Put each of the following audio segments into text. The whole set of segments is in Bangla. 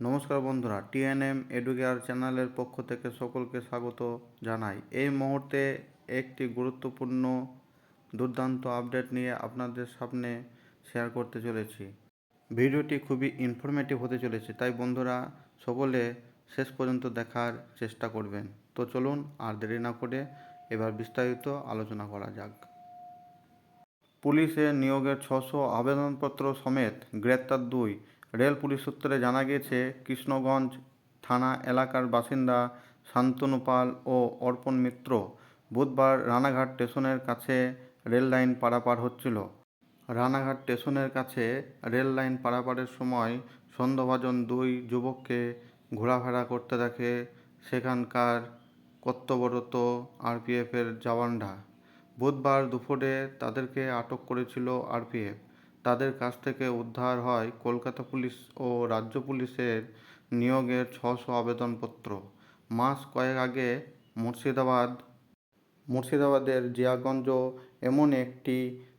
নমস্কার বন্ধুরা, টিএনএম এডুকেয়ার চ্যানেলের পক্ষ থেকে সকলকে স্বাগত জানাই। এই মুহূর্তে একটি গুরুত্বপূর্ণ দুর্দান্ত আপডেট নিয়ে আপনাদের সামনে শেয়ার করতে চলেছি। ভিডিওটি খুবই ইনফরমেটিভ হতে চলেছে, তাই বন্ধুরা সকলে শেষ পর্যন্ত দেখার চেষ্টা করবেন। তো চলুন আর দেরি না করে এবার বিস্তারিত আলোচনা করা যাক। পুলিশে নিয়োগের ছশো আবেদনপত্র সমেত গ্রেপ্তার দুই রেল পুলিশ সূত্রে জানা গিয়েছে, কৃষ্ণগঞ্জ থানা এলাকার বাসিন্দা শান্তনু পাল ও অর্পণ মিত্র বুধবার রানাঘাট স্টেশনের কাছে রেল লাইন পারাপার হচ্ছিল। রানাঘাট স্টেশনের কাছে রেল লাইন পারাপারের সময় সন্দেহভাজন দুই যুবককে ঘোরাফেরা করতে দেখে সেখানকার কর্তব্যরত আরপিএফের জওয়ানরা। বুধবার দুপুরে তাদেরকে আটক করেছিল আরপিএফ। তাদের কাছ থেকে উদ্ধার হয় কলকাতা পুলিশ ও রাজ্য পুলিশের নিয়োগের ছশো আবেদনপত্র। মাস কয়েক আগে মুর্শিদাবাদ, মুর্শিদাবাদের জিয়াগঞ্জ এমন একটি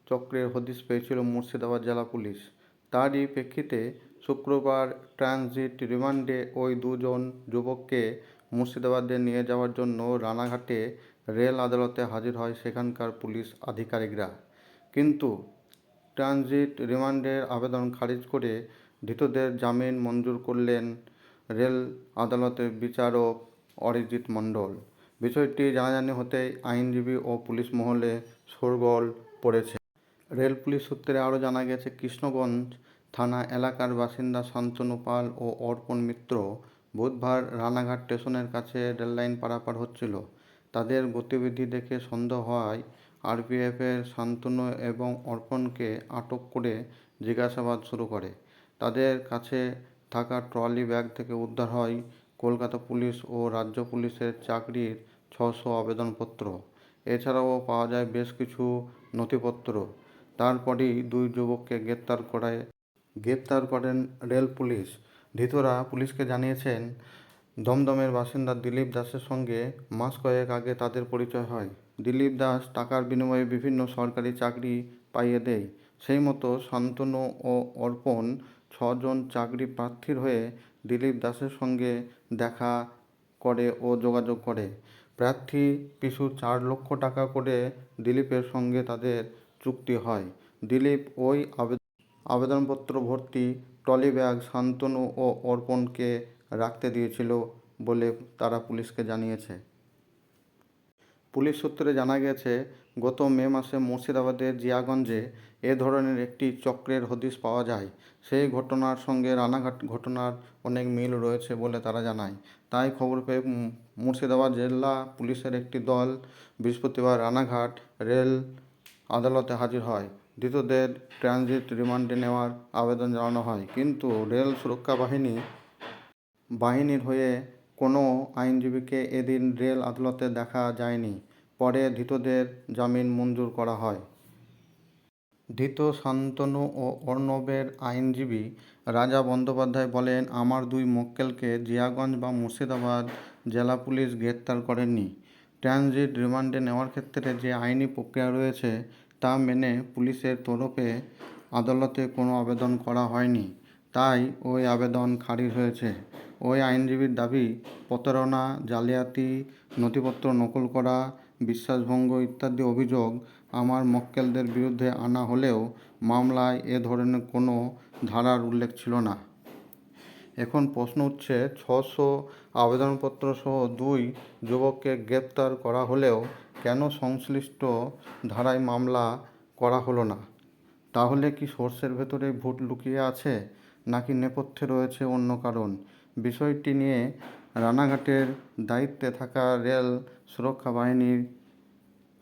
চক্রের হদিশ পেয়েছিল মুর্শিদাবাদ জেলা পুলিশ। তারই প্রেক্ষিতে শুক্রবার ট্রানজিট রিমান্ডে ওই দুজন যুবককে মুর্শিদাবাদে নিয়ে যাওয়ার জন্য রানাঘাটে রেল আদালতে হাজির হয় সেখানকার পুলিশ আধিকারিকরা। কিন্তু ট্রানজিট রিমান্ডের আবেদন খারিজ করে ধৃতদের জামিন মঞ্জুর করলেন রেল আদালতের বিচারক অরিজিৎ মণ্ডল। বিষয়টি জানাজানি হতেই আইনজীবী ও পুলিশ মহলে শোরগোল পড়েছে। রেল পুলিশ সূত্রে আরও জানা গেছে, কৃষ্ণগঞ্জ থানা এলাকার বাসিন্দা শান্তনু পাল ও অর্পণ মিত্র বুধবার রানাঘাট স্টেশনের কাছে রেললাইন পারাপার হচ্ছিল। তাদের গতিবিধি দেখে সন্দেহ হওয়ায় আরপিএফের শান্তনু এবং অর্পণকে আটক করে জিজ্ঞাসাবাদ শুরু করে। তাদের কাছে থাকা ট্রলি ব্যাগ থেকে উদ্ধার হয় কলকাতা পুলিশ ও রাজ্য পুলিশের চাকরির ছশো আবেদনপত্র। এছাড়াও পাওয়া যায় বেশ কিছু নথিপত্র। তারপরেই দুই যুবককে গ্রেপ্তার করায়, গ্রেপ্তার করেন রেল পুলিশ। ধৃতরা পুলিশকে জানিয়েছেন দমদমের বাসিন্দা দিলীপ দাসের সঙ্গে মাস কয়েক আগে তাদের পরিচয় হয়। দিলীপ দাস টাকার বিনিময়ে বিভিন্ন সরকারি চাকরি পাইয়ে দেয়। সেই মতো শান্তনু ও অর্পণ ছজন চাকরি প্রার্থীর হয়ে দিলীপ দাসের সঙ্গে দেখা করে ও যোগাযোগ করে। প্রার্থী পিছু চার লক্ষ টাকা করে দিলীপের সঙ্গে তাদের চুক্তি হয়। দিলীপ ওই আবেদন আবেদনপত্র ভর্তি ট্রলি ব্যাগ শান্তনু ও অর্পণকে রাখতে দিয়েছিল বলে তারা পুলিশকে জানিয়েছে। পুলিশ সূত্রে জানা গেছে, গত মে মাসে মুর্শিদাবাদের জিয়াগঞ্জে এ ধরনের একটি চক্রের হদিস পাওয়া যায়। সেই ঘটনার সঙ্গে রানাঘাট ঘটনার অনেক মিল রয়েছে বলে তারা জানায়। তাই খবর পেয়ে মুর্শিদাবাদ জেলা পুলিশের একটি দল বৃহস্পতিবার রানাঘাট রেল আদালতে হাজির হয়। ধৃতদের ট্রানজিট রিমান্ডে নেওয়ার আবেদন জানানো হয়। কিন্তু রেল সুরক্ষা বাহিনী বাহিনীর হয়ে কোনো আইনজীবীকে এদিন রেল আদালতে দেখা যায়নি। পরে ধৃতদের জামিন মঞ্জুর করা হয়। ধৃত শান্তনু ও অর্ণবের আইনজীবী রাজা বন্দ্যোপাধ্যায় বলেন, আমার দুই মক্কেলকে জিয়াগঞ্জ বা মুর্শিদাবাদ জেলা পুলিশ গ্রেপ্তার করেননি। ট্রানজিট রিমান্ডে নেওয়ার ক্ষেত্রে যে আইনি প্রক্রিয়া রয়েছে তা মেনে পুলিশের তরফে আদালতে কোনো আবেদন করা হয়নি। তাই ওই আবেদন খারিজ হয়েছে। ওই আইনজীবীর দাবি, প্রতারণা, জালিয়াতি, নথিপত্র নকল করা, বিশ্বাসভঙ্গ ইত্যাদি অভিযোগ আমার মক্কেলদের বিরুদ্ধে আনা হলেও মামলায় এ ধরনের কোনো ধারার উল্লেখ ছিল না। এখন প্রশ্ন উঠছে, ছশো আবেদনপত্র সহ দুই যুবককে গ্রেপ্তার করা হলেও কেন সংশ্লিষ্ট ধারায় মামলা করা হলো না? তাহলে কি সোর্সের ভেতরে ভূত লুকিয়ে আছে, নাকি নেপথ্যে রয়েছে অন্য কারণ? বিষয়টি নিয়ে রানাঘাটের দায়িত্বে থাকা রেল সুরক্ষা বাহিনীর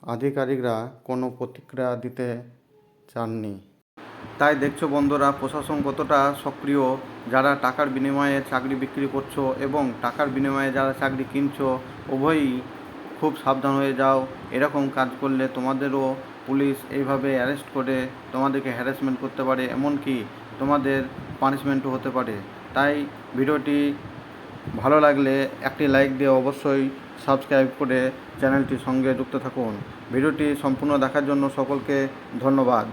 আধিকারিকরা কোনো প্রতিক্রিয়া দিতে চাননি। তাই দেখছ বন্ধুরা, প্রশাসন কতটা সক্রিয়? যারা টাকার বিনিময়ে চাকরি বিক্রি করছ এবং টাকার বিনিময়ে যারা চাকরি কিনছো, উভয়ই খুব সাবধান হয়ে যাও। এরকম কাজ করলে তোমাদেরও পুলিশ এইভাবে অ্যারেস্ট করে তোমাদেরকে হ্যারাসমেন্ট করতে পারে, এমনকি তোমাদের পানিশমেন্টও হতে পারে। তাই ভিডিওটি ভালো লাগলে একটি লাইক দিয়ে অবশ্যই সাবস্ক্রাইব করে চ্যানেলটির সঙ্গে যুক্ত থাকুন। ভিডিওটি সম্পূর্ণ দেখার জন্য সকলকে ধন্যবাদ।